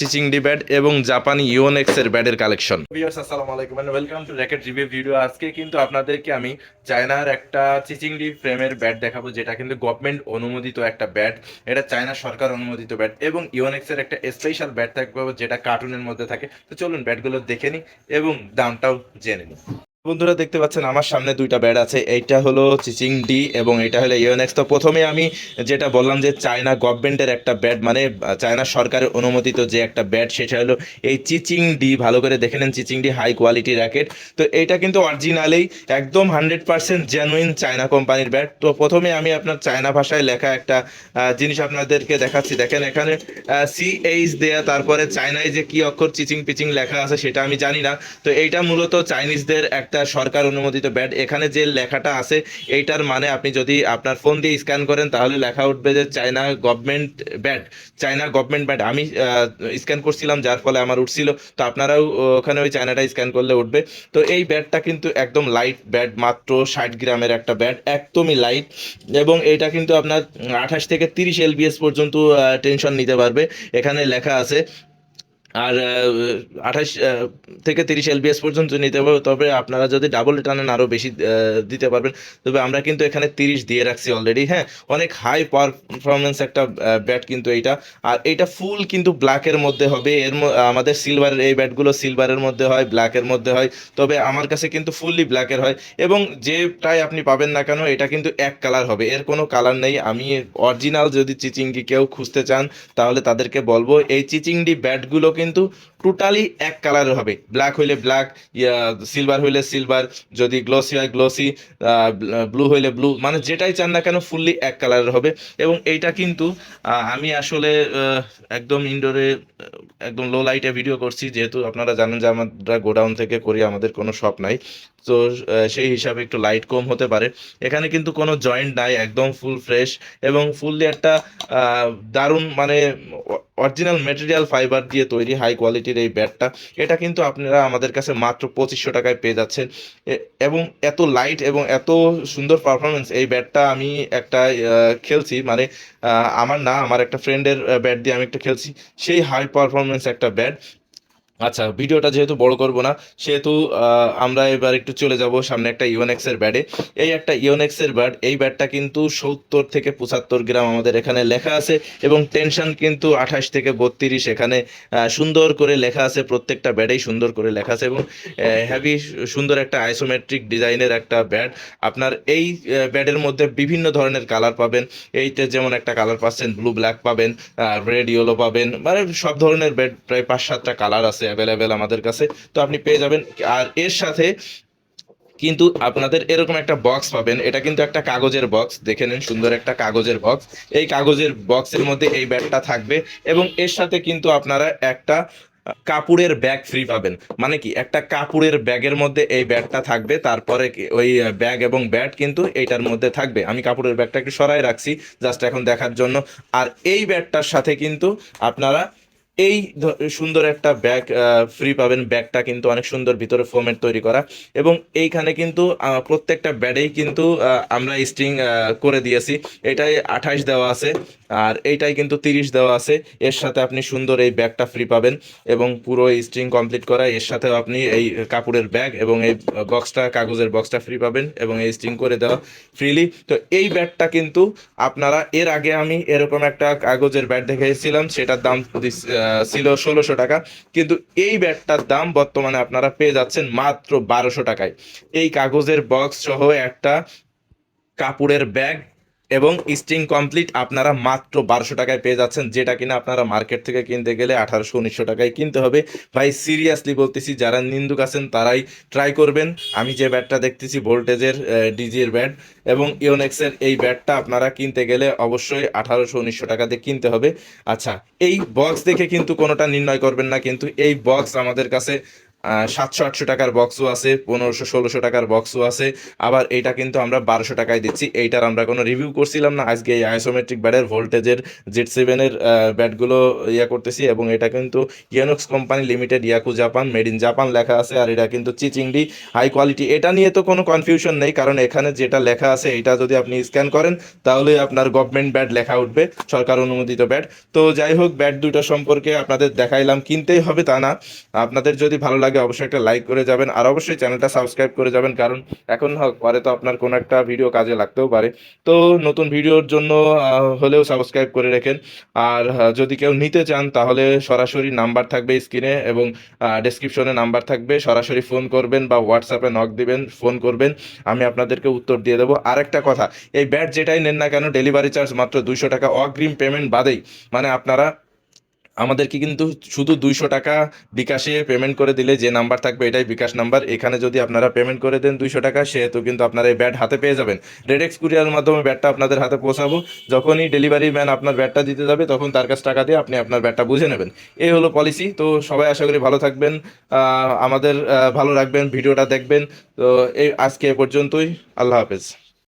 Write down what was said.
চিচিংডি bat এবং জাপানি ইওনেক্স এর ব্যাটের কালেকশন। ভিউয়ার্স আসসালামু আলাইকুম and welcome to racket review video আজকে কিন্তু আপনাদেরকে আমি চায়নার একটা চিচিংডি ফ্রেমের ব্যাট দেখাবো, যেটা কিন্তু গভর্নমেন্ট অনুমোদিত একটা ব্যাট এটা চায়না সরকার অনুমোদিত ব্যাট এবং ইওনেক্স এর একটা স্পেশাল ব্যাট থাকবে, যেটা কার্টুনের মধ্যে থাকে। তো চলুন ব্যাটগুলো দেখে নিই এবং দামটাও জেনে নিই। বন্ধুরা দেখতে পাচ্ছেন, আমার সামনে দুইটা ব্যাড আছে। এইটা হলো চিচিং ডি এবং এটা হলো ইওনেক্স তো প্রথমে আমি যেটা বললাম যে চায়না গভর্নমেন্টের একটা ব্যাড মানে চায়না সরকারের অনুমোদিত যে একটা ব্যাড সেটা হলো এই চিচিং ডি ভালো করে দেখে নেন চিচিং ডি হাই কোয়ালিটি র্যাকেট তো এটা কিন্তু অরিজিনালেই একদম হান্ড্রেড পার্সেন্ট জেনুইন চায়না কোম্পানির ব্যাট তো প্রথমে আমি আপনার চায়না ভাষায় লেখা একটা জিনিস আপনাদেরকে দেখাচ্ছি। দেখেন এখানে সি এইচ দেয়া, তারপরে চায়নায় যে কি অক্ষর চিচিং পিচিং লেখা আছে, সেটা আমি জানি না। তো এইটা মূলত চাইনিজদের একটা সরকার অনুমোদিত ব্যাট এখানে যে লেখাটা আছে, এইটার মানে আপনি যদি আপনার ফোন দিয়ে স্ক্যান করেন, তাহলে লেখা উঠবে যে China government bat China government bat আমি স্ক্যান করছিলাম, যার ফলে আমার উঠছিল। তো আপনারাও ওখানে ওই চায়নাটা স্ক্যান করলে উঠবে। তো এই ব্যাটটা কিন্তু একদম লাইট ব্যাট মাত্র ষাট গ্রামের একটা ব্যাট একদমই লাইট এবং এটা কিন্তু আপনার আঠাশ থেকে তিরিশ এলবিএস পর্যন্ত টেনশন নিতে পারবে। এখানে লেখা আছে আর আঠাশ থেকে তিরিশ এলবিএস পর্যন্ত নিতে পারবে তবে আপনারা যদি ডাবল টানেন আরও বেশি দিতে পারবেন। তবে আমরা কিন্তু এখানে তিরিশ দিয়ে রাখছি অলরেডি হ্যাঁ? অনেক হাই পারফরমেন্স একটা ব্যাট কিন্তু এইটা। আর এটা ফুল কিন্তু ব্ল্যাকের মধ্যে হবে। এর আমাদের সিলভারের এই ব্যাটগুলো সিলভারের মধ্যে হয় ব্ল্যাকের মধ্যে হয়। তবে আমার কাছে কিন্তু ফুললি ব্ল্যাকের হয়। এবং যেটাই আপনি পাবেন না কেন, এটা কিন্তু এক কালার হবে। এর কোনো কালার নেই। আমি অরিজিনাল যদি চিচিংডি কেউ খুঁজতে চান, তাহলে তাদেরকে বলব, এই চিচিংডি ব্যাটগুলো কিন্তু টোটালি এক কালারের হবে। ব্ল্যাক হইলে ব্ল্যাক সিলভার হইলে সিলভার যদি গ্লসি হয় গ্লসি ব্লু হইলে ব্লু মানে যেটাই চান না কেন ফুললি এক কালারের হবে। এবং এইটা কিন্তু আমি আসলে একদম ইনডোরে একদম লো লাইটে ভিডিও করছি। যেহেতু আপনারা জানেন যে আমরা গোডাউন থেকে করি, আমাদের কোনো শপ নাই। তো সেই হিসাবে একটু লাইট কম হতে পারে। এখানে কিন্তু কোনো জয়েন্ট নাই, একদম ফুল ফ্রেশ এবং ফুললি একটা দারুণ মানে অরিজিনাল মেটেরিয়াল ফাইবার দিয়ে তৈরি হাই কোয়ালিটির এই ব্যাটটা এটা কিন্তু আপনারা আমাদের কাছে মাত্র পঁচিশশো টাকায় পেয়ে যাচ্ছেন। এবং এত লাইট এবং এত সুন্দর পারফরমেন্স এই ব্যাটটা আমি একটা খেলছি। মানে আমার না, আমার একটা ফ্রেন্ডের ব্যাট দিয়ে আমি একটা খেলছি। সেই হাই পারফরমেন্স একটা ব্যাট আচ্ছা ভিডিওটা যেহেতু বড় করব না, সেহেতু আমরা এবার একটু চলে যাব সামনে একটা ইওনেক্স এর ব্যাটে এই একটা ইওনেক্স এর ব্যাট এই ব্যাটটা কিন্তু সত্তর থেকে পঁচাত্তর গ্রাম আমাদের এখানে লেখা আছে এবং টেনশন কিন্তু আঠাশ থেকে বত্রিশ এখানে সুন্দর করে লেখা আছে, প্রত্যেকটা ব্যাটেই সুন্দর করে লেখা আছে এবং হেভি সুন্দর একটা আইসোমেট্রিক ডিজাইনের একটা ব্যাট আপনার এই ব্যাটের মধ্যে বিভিন্ন ধরনের কালার পাবেন। এইতে যেমন একটা কালার পাচ্ছেন ব্লু ব্ল্যাক পাবেন রেড ইয়েলো পাবেন মানে সব ধরনের ব্যাট প্রায় পাঁচ সাতটা কালার আছে অ্যাভেলেবেল আমাদের কাছে। তো আপনি পেয়ে যাবেন। আর এর সাথে কিন্তু আপনাদের এরকম একটা বক্স পাবেন। এটা কিন্তু একটা কাগজের বক্স দেখে নিন, সুন্দর একটা কাগজের বক্স এই কাগজের বক্সের মধ্যে এই ব্যাগটা থাকবে এবং এর সাথে কিন্তু আপনারা একটা কাপড়ের ব্যাগ ফ্রি পাবেন। মানে কি? একটা কাপড়ের ব্যাগের মধ্যে এই ব্যাগটা থাকবে। তারপরে ওই ব্যাগ এবং ব্যাট কিন্তু এইটার মধ্যে থাকবে। আমি কাপড়ের ব্যাগটা একটু সরাই রাখছি জাস্ট এখন দেখার জন্য। আর এই ব্যাগটার সাথে কিন্তু আপনারা এই সুন্দর একটা ব্যাগ ফ্রি পাবেন। ব্যাগটা কিন্তু অনেক সুন্দর ভিতরে ফোমের তৈরি করা। এবং এইখানে কিন্তু প্রত্যেকটা ব্যাডেই কিন্তু আমরা স্ট্রিং করে দিয়েছি। এটাই আঠাশ দেওয়া আছে। আর এইটাই কিন্তু তিরিশ দেওয়া আছে। এর সাথে আপনি সুন্দর এই ব্যাগটা ফ্রি পাবেন। এবং পুরো স্ট্রিং কমপ্লিট করা। এর সাথেও আপনি এই কাপড়ের ব্যাগ এবং এই বক্সটা কাগজের বক্সটা ফ্রি পাবেন এবং এই স্ট্রিং করে দেওয়া ফ্রিলি তো এই ব্যাগটা কিন্তু আপনারা, এর আগে আমি এরকম একটা কাগজের ব্যাট দেখেছিলাম সেটার দাম ছিল ষোলোশো টাকা। কিন্তু এই ব্যাটটার দাম বর্তমানে আপনারা পেয়ে যাচ্ছেন মাত্র বারোশো টাকায়। এই কাগজের বক্স সহ একটা কাপড়ের ব্যাগ এবং স্টিং কমপ্লিট আপনারা মাত্র বারোশো টাকায় পেয়ে যাচ্ছেন, যেটা কিনা আপনারা মার্কেট থেকে কিনতে গেলে আঠারোশো, উনিশশো টাকায় কিনতে হবে। ভাই সিরিয়াসলি বলতেছি, যারা নিন্দুক আছেন, তারাই ট্রাই করবেন। আমি যে ব্যাটটা দেখতেছি ভোল্টেজের ডিজির ব্যাট এবং ইওনেক্সের এই ব্যাটটা আপনারা কিনতে গেলে অবশ্যই আঠারোশো, উনিশশো টাকাতে কিনতে হবে। আচ্ছা এই বক্স দেখে কিন্তু কোনোটা নির্ণয় করবেন না, কিন্তু এই বক্স আমাদের কাছে সাতশো আটশো টাকার বক্সও আছে, পনেরোশো, ষোলোশো টাকার বক্সও আছে। আবার এইটা কিন্তু আমরা বারোশো টাকায় দিচ্ছি। এইটার আমরা কোনো রিভিউ করছিলাম না। আজকে এই আইসোমেট্রিক ব্যাটের ভোল্টেজের জেড সেভেনের ব্যাটগুলো ইয়া করতেছি এবং এটা কিন্তু ইয়ানোক্স কোম্পানি লিমিটেড ইয়াকু জাপান মেড ইন জাপান লেখা আছে আর এটা কিন্তু চিচিংডি হাই কোয়ালিটি এটা নিয়ে তো কোনো কনফিউশন নেই কারণ এখানে যেটা লেখা আছে এটা যদি আপনি স্ক্যান করেন, তাহলে আপনার গভর্নমেন্ট ব্যাট লেখা উঠবে, সরকার অনুমোদিত ব্যাট তো যাই হোক ব্যাট দুটো সম্পর্কে আপনাদের দেখাইলাম। কিনতেই হবে তা না। আপনাদের যদি ভালো লাগে অবশ্যই একটা লাইক করে যাবেন আর অবশ্যই চ্যানেলটা সাবস্ক্রাইব করে যাবেন, কারণ এখন হোক পরে তো আপনার কোনো একটা ভিডিও কাজে লাগতেও পারে। তো নতুন ভিডিওর জন্য হলেও সাবস্ক্রাইব করে রেখেন। আর যদি কেউ নিতে চান, তাহলে সরাসরি নাম্বার থাকবে স্ক্রিনে এবং ডেসক্রিপশনে নাম্বার থাকবে। সরাসরি ফোন করবেন বা হোয়াটসঅ্যাপে নক দিবেন ফোন করবেন। আমি আপনাদেরকে উত্তর দিয়ে দেবো। আরেকটা কথা, এই ব্যাট যেটাই নেন না কেন ডেলিভারি চার্জ মাত্র দুইশো টাকা, অগ্রিম পেমেন্ট বাদেই। মানে আপনারা আমাদেরকে কিন্তু শুধু দুইশো টাকা বিকাশে পেমেন্ট করে দিলে যে নাম্বার থাকবে এটাই বিকাশ নাম্বার এখানে যদি আপনারা পেমেন্ট করে দেন দুইশো টাকা, সেহেতু কিন্তু আপনারা এই ব্যাট হাতে পেয়ে যাবেন। রেডেক্স কুরিয়ার মাধ্যমে ব্যাটটা আপনাদের হাতে পৌঁছাবো। যখনই ডেলিভারি ম্যান আপনার ব্যাটটা দিতে যাবে, তখন তার কাছে টাকা দিয়ে আপনি আপনার ব্যাটটা বুঝে নেবেন। এই হলো পলিসি তো সবাই আশা করি ভালো থাকবেন। আমাদের ভালো রাখবেন, ভিডিওটা দেখবেন। তো এই, আজকে এ পর্যন্তই। আল্লাহ হাফেজ।